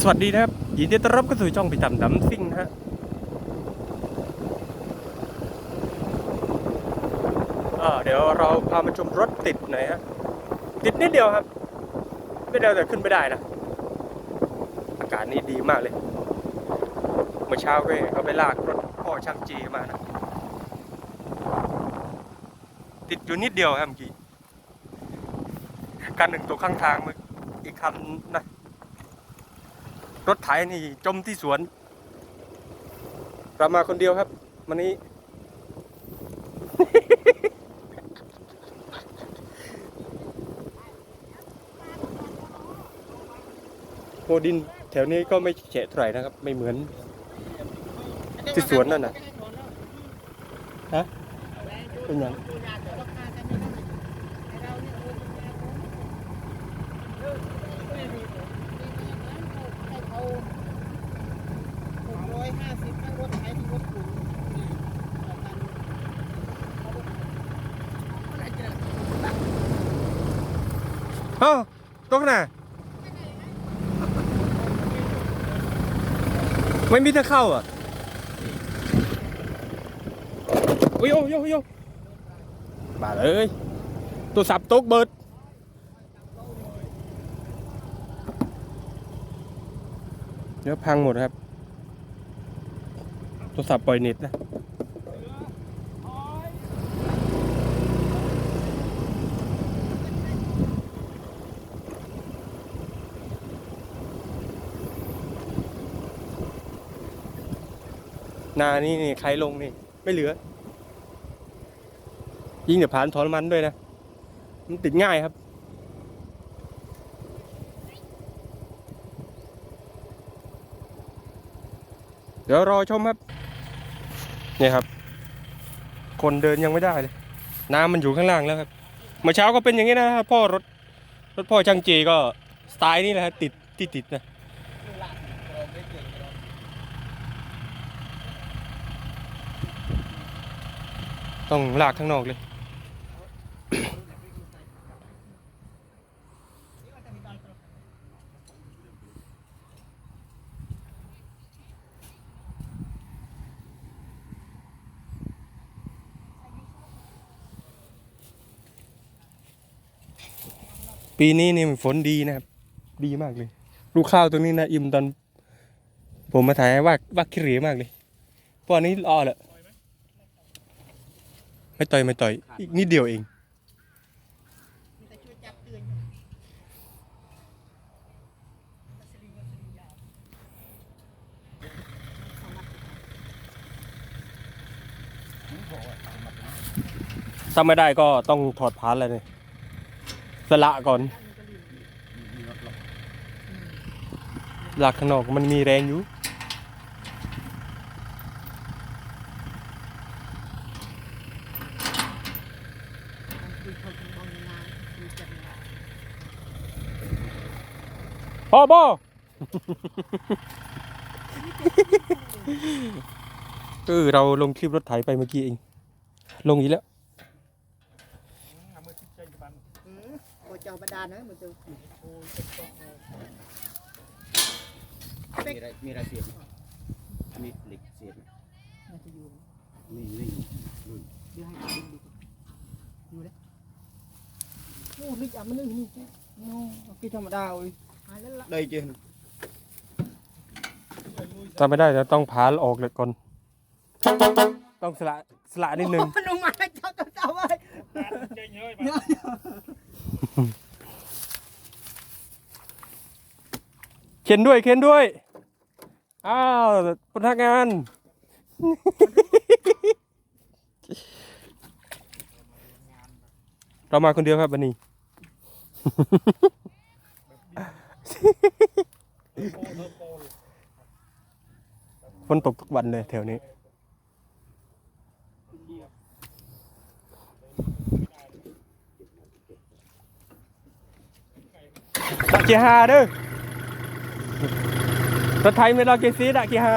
สวัสดีนะครับ ยินดีต้อนรับเข้าสู่ช่องพิตำดำซิ่งนะฮะเดี๋ยวเราพามาชมรถติดหน่อยฮะ ติดนิดเดียวครับ ไม่เดียวแต่ขึ้นไม่ได้นะ อากาศนี่ดีมากเลย เมื่อเช้าก็เขาไปลากรถพ่อช่างจีมานะ ติดอยู่นิดเดียวครับเมื่อกี้คันหนึ่งตกข้างทางมืออีกคันนะ รถไถนี่จมที่สวนเรามาคนเดียวครับวันนี้ โมดินแถวนี้ก็ไม่เฉะเท่าไหร่นะครับ ไม่เหมือน ที่สวนนั่นนะฮะเป็นยัง ร้อยห้าสิบทั้งรถไถทั้งรถขุนเอ้าตรงไหนไม่มีทางเข้าอะโอ้ยโอ้ยโอ้ยโอ้ยมาเลยตัวสับตกเบิด เดี๋ยวพังหมดครับ โทรศัพท์ปล่อยเน็ตนะนานี่นี่ใครลงนี่ ไม่เหลือ ยิ่งเดี๋ยวผ่านถอนมันด้วยนะ มันติดง่ายครับ เดี๋ยวรอชมครับเนี่ยครับ คนเดินยังไม่ได้เลย น้ำมันอยู่ข้างล่างแล้วครับเมื่อเช้าก็เป็นอย่างนี้นะครับพ่อรถรถพ่อช่างเจก็สไตล์นี่แหละติดที่ติดนะต้องลากข้างนอกเลย ปีนี้นี่ฝนดีนะครับ ดีมากเลย ลูกข้าวตรงนี้นะอิ่มตอน ผมมาถ่ายว่าว่าขี้เหร่มากเลยเพราะอันนี้รอแหละไม่ต่อยไม่ต่อย อีกนิดเดียวเองถ้าไม่ได้ก็ต้องถอดพานเลยเนี่ย สละก่อนหลักข้างนอกมันมีแรงอยู่คือเขาจะมองงานคือจัดงานพ่อบอเออเราลงคลิปรถไถไปเมื่อกี้เอง ลงอีกแล้ว อืมโอ้เจ้าบาดาลนะมันจะมีอะไรมีอะไรเสียบไหมมีเหล็กเสียบไหมมันจะอยู่นี่นี่นู่นเดี๋ยวให้ดูดูอยู่เลยโอ้ลิจับมันนึงนี่แกโอ้พี่ธรรมดาเว้ยหายแล้วละ đây chưa ถ้าไม่ได้จะต้องพานออกเลยก่อน ต้องสละสละนิดนึงลงมาให้เจ้าเจ้าเจ้าไว้เนี่ย เข็นด้วยเข็นด้วย อ้าวพนักงาน เรามาคนเดียวครับวันนี้ ฝนตกทุกวันเลยแถวนี้ ដាក់ជាហាទៅប្រថៃមិនដល់គេស៊ីដាក់ជាហា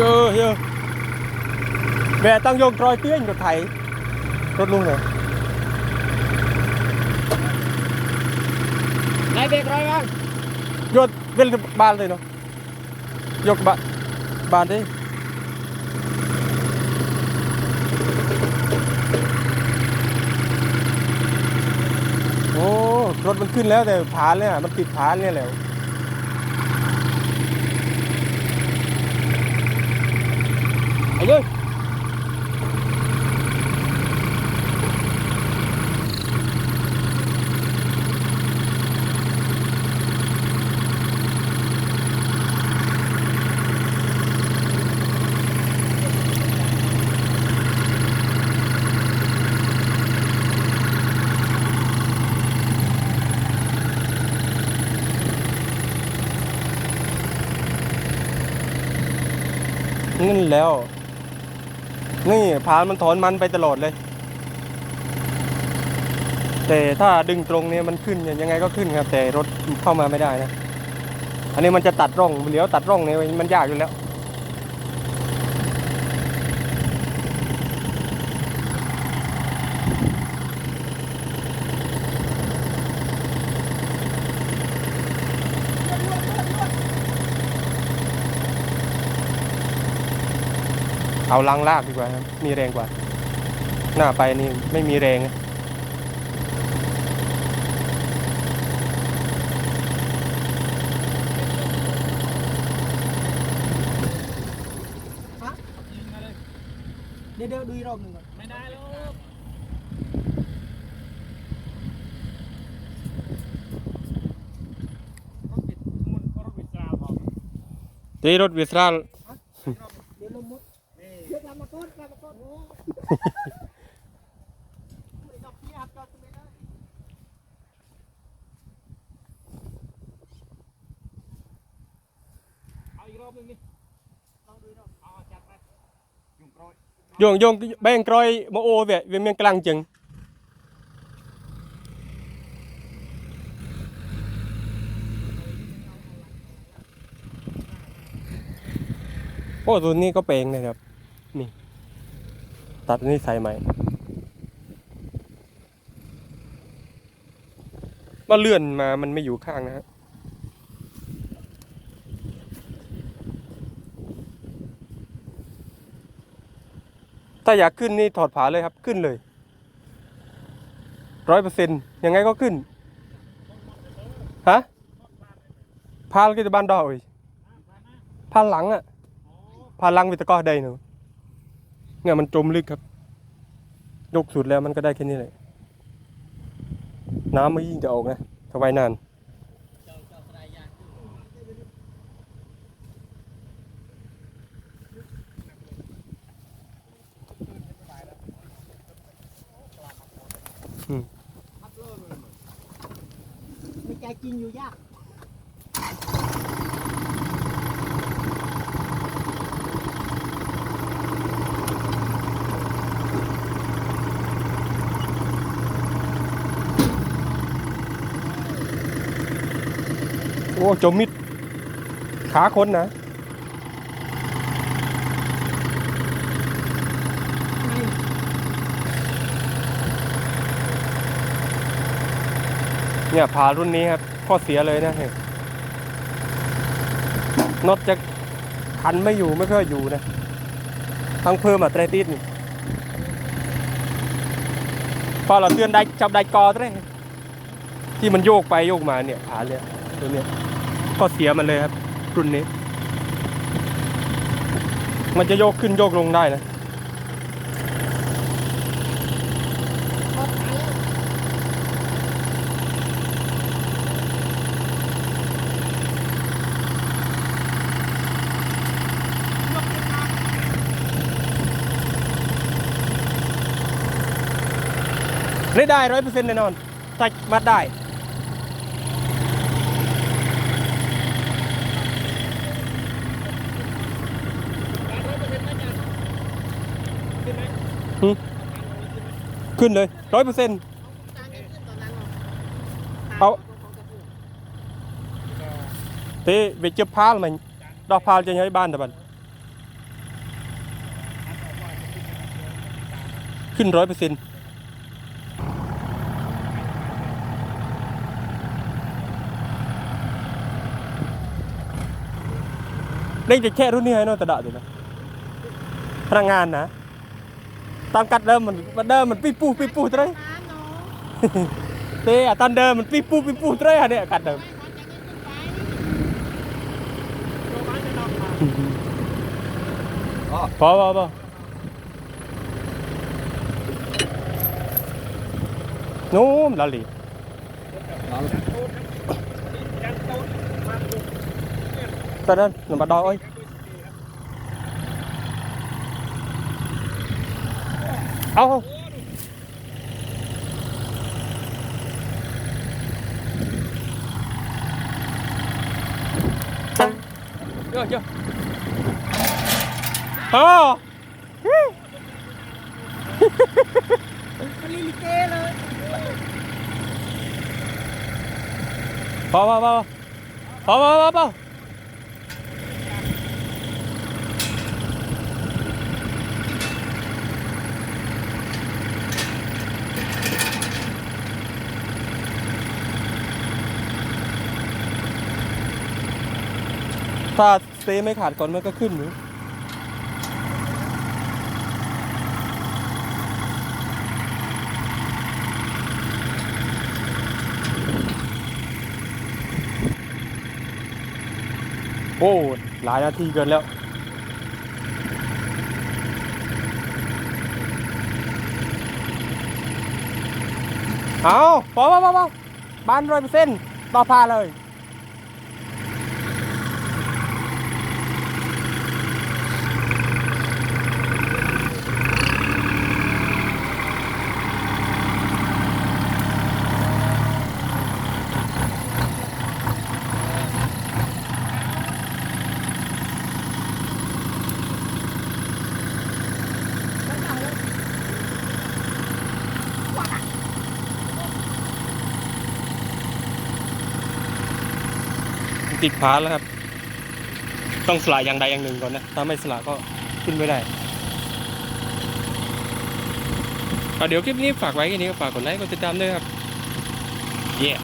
យើយើវាតាំងយកត្រយទាញរថៃរត់លុងហ្នឹង เตี้ยนไรถลุงเรอนายเบรกร้อยบ้างยดเวลบานเลยเนาะยกบานบานดิโอ้รถมันขึ้นแล้วแต่ผานเนี่ยมันติดผานเนี่ยแหละไอ้เย นั่นแล้ว นี่พานมันถอนมันไปตลอดเลย แต่ถ้าดึงตรงเนี้มันขึ้นยังไงก็ขึ้นครับ แต่รถเข้ามาไม่ได้นะ อันนี้มันจะตัดร่องเลี้ยวตัดร่องเนี่ยมันยากอยู่แล้ว เอาลังลากดีกว่าครับมีแรงกว่า หน้าไปนี่ไม่มีแรงนะเดี๋ยวเดี๋ยวดูอีกรอบหนึ่งก่อนไม่ได้แล้วตีรถวิสราล ยดอย่างดิลองดูอีกรอบเอาจัดไปยุงกรอยโยงโยงแบ่งกรอยมาโอเวเวียนเมียงกลางจึงโอ้ตัวนี้ก็เปลงเลยครับ ตัดนนี้ใส่ใหม่มาเลื่อนมามันไม่อยู่ข้างนะฮะถ้าอยากขึ้นนี่ถอดผาเลยครับขึ้นเลยร้อยเปอร์เซ็นต์ยังไงก็ขึ้น ฮะ พาลกิจบันดอยพาหลังอะพาหลังวิตกอได้หนู เนี่ยมันจมลึกครับ ยกสุดแล้วมันก็ได้แค่นี้เลยน้ำมันยิ่งจะออกนะถ้าไว้นานไม่ใจจริงอยู่ยาก โอ้จมมิด ขาคนนะเนี่ยพารุ่นนี้ครับข้อเสียเลยนะเห็นน็อตจะคันไม่อยู่ไม่ค่อยอยู่นะต้องเพิ่มอะไตรติสนี่พอเราเตือนได้จับได้กอเตรที่มันโยกไปโยกมาเนี่ยขาเนี่ยตัวเนี้ย ข้อเสียมันเลยครับ รุ่นนี้ มันจะโยกขึ้นโยกลงได้นะได้ได้ร้อยเปอร์เซ็นต์แน่นอนถ้ามัดได้ ขึ้นเลยร้อยเปอร์เซ็นต์เอาเตะเวจพาลมันดอกพาลจะย้ายบ้านแต่บันขึ้นร้อยเปอร์เซ็นต์ได้จะแค่รุ่นนี้ให้นอตะดะดี๋ยนะพนักงานนะ តាមកាត់ដើមមិនដើមមិនពីពុះពីពុះត្រូវទេអាតាមដើមមិនពីពុះពីពុះត្រូវអានេះកាត់ដើមអូបបបនោមឡាលីតើដល់នំដល់អុយ อพอพอพอนู้มลาลี เอา ตอนนั้นหนูมาดอยเอ้ยเอาเอาเยอะเยอะอ๋อ มันลิลิเกเลย พอพอพอพอพอพอพอ ถ้าสเตย์ไม่ขาดก่อนมันก็ขึ้นอยู่โอ้หลายนาทีเกินแล้ว เอาพอพอพอพอบ้านร้อยเปอร์เซ็นต์ต่อพาเลย ติดพาแล้วครับ ต้องสละอย่างใดอย่างหนึ่งก่อนนะ ถ้าไม่สละก็ขึ้นไม่ได้เอเดี๋ยวคลิปนี้ฝากไว้แค่นี้ฝากกดไลค์กดติดตามด้วยครับ